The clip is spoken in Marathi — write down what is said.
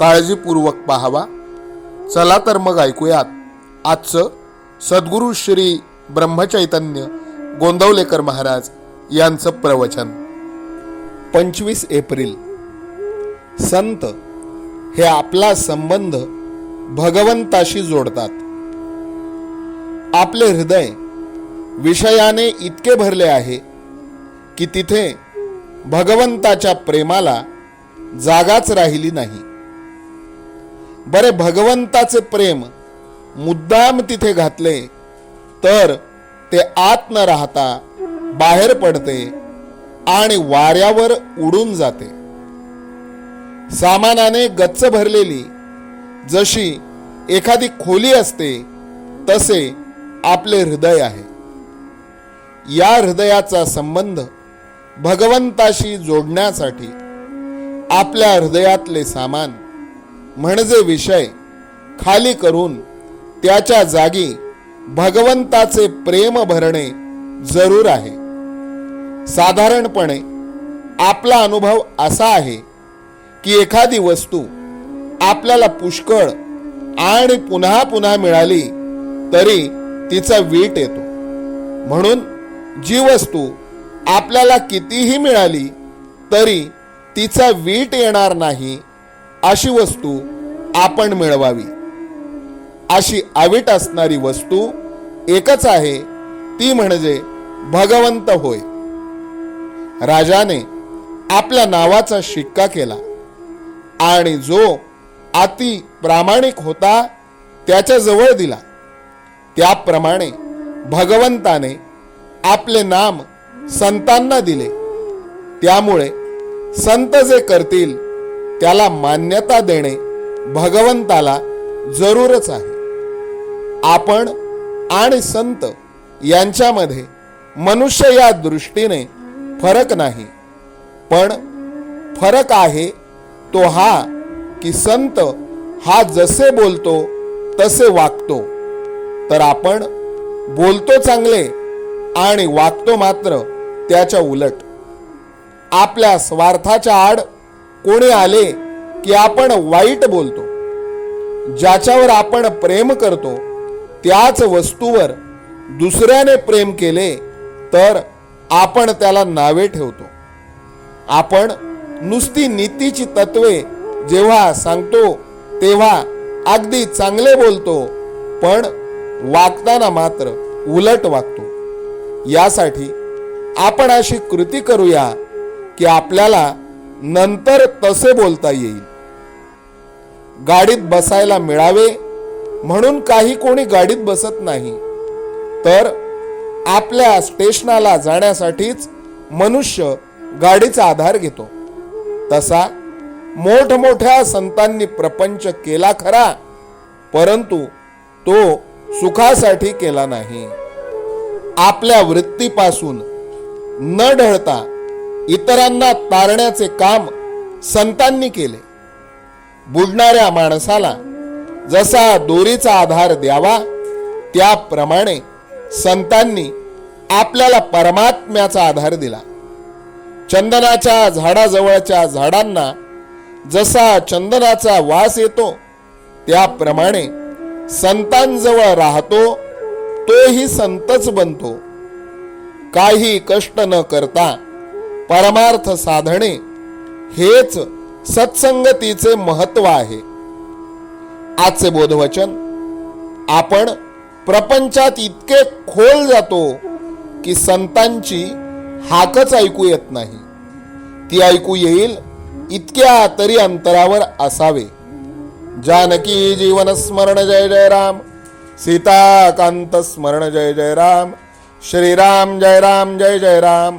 काळजीपूर्वक पाहावा. चला तर मग ऐकूयात. आजचं सद्गुरू श्री ब्रह्मचैतन्य गोंदवलेकर महाराज यांचं प्रवचन. पंचवीस एप्रिल. संत हे आपला संबंध भगवंताशी जोडतात. आपले हृदय विषयाने इतके भरले आहे की तिथे भगवंताच्या प्रेमाला जागाच राहिली नाही. बरे भगवंताचे प्रेम मुद्दाम तिथे घातले तर ते आत न राहता बाहेर पडते आणि वाऱ्यावर उडून जाते. सामानाने गच्च भरलेली जशी एखादी खोली असते तसे आपले हृदय आहे. या हृदयाचा संबंध भगवंताशी जोडण्यासाठी आपल्या हृदयातले सामान म्हणजे विषय खाली करून त्याच्या जागी भगवंताचे प्रेम भरणे जरूर आहे. साधारणपणे आपला अनुभव असा आहे की एखादी वस्तू आपल्याला पुष्कळ आणि पुन्हा पुन्हा मिळाली तरी तिचा वीट येतो. म्हणून जी वस्तू आपल्याला कितीही मिळाली तरी तिचा वीट येणार नाही अशी वस्तू आपण मिळवावी. अशी आवीट असणारी वस्तू एकच आहे ती म्हणजे भगवंत होय. राजाने आपल्या नावाचा शिक्का केला आणि जो अति प्रामाणिक होता त्याच्याजवळ दिला. त्याप्रमाणे भगवंताने आपले नाम संतांना दिले. त्यामुळे संत जे करतील त्याला मान्यता देणे भगवंताला जरूरच आहे. आपण आणि संत यांच्यामध्ये मनुष्य या दृष्टीने फरक नाही पण फरक आहे तो हा की संत हा जसे बोलतो तसे वागतो. तर आपण बोलतो चांगले आणि वागतो मात्र त्याच्या उलट. आपल्या स्वार्थाच्या आड कोणी आले की आपण वाईट बोलतो ज्याच्यावर आपण प्रेम करतो त्याच वस्तूवर दुसऱ्याने प्रेम केले तर आपण त्याला नावे ठेवतो. आपण नुसती नीतीची तत्वे जेव्हा सांगतो तेव्हा अगदी चांगले बोलतो पण वागताना मात्र उलट वागतो. यासाठी आपण अशी कृती करूया की आपल्याला नंतर तसे बोलता येईल. गाडीत बसायला मिळावे म्हणून काही कोणी गाडीत बसत नाही. तर आपल्या स्टेशनाला जाण्यासाठीच मनुष्य गाडीचा आधार घेतो. तसा मोठमोठ्या संतांनी प्रपंच केला खरा परंतु तो सुखासाठी केला नाही. आपल्या वृत्तीपासून न ढळता इतरांना तारण्याचे काम संतांनी केले. बुडणाऱ्या माणसाला जसा दोरीचा आधार द्यावा त्याप्रमाणे संतांनी आपल्याला परमात्म्याचा आधार दिला. चंदनाच्या झाडाजवळच्या झाडांना जसा चंदनाचा वास येतो त्याप्रमाणे संतांजवळ राहतो तोही संतच बनतो. काही कष्ट न करता परमार्थ साधणे हेच सत्संगतीचे महत्त्व आहे. आजचे बोधवचन आपण प्रपंचात इतके खोल जातो की संतांची हाकच ऐकू येत नाही. ती ऐकू येईल इतक्या तरी अंतरावर असावे. जानकी जीवन स्मरण जय जय राम. सीताकांत स्मरण जय जय राम. श्रीराम जय राम जय जय राम.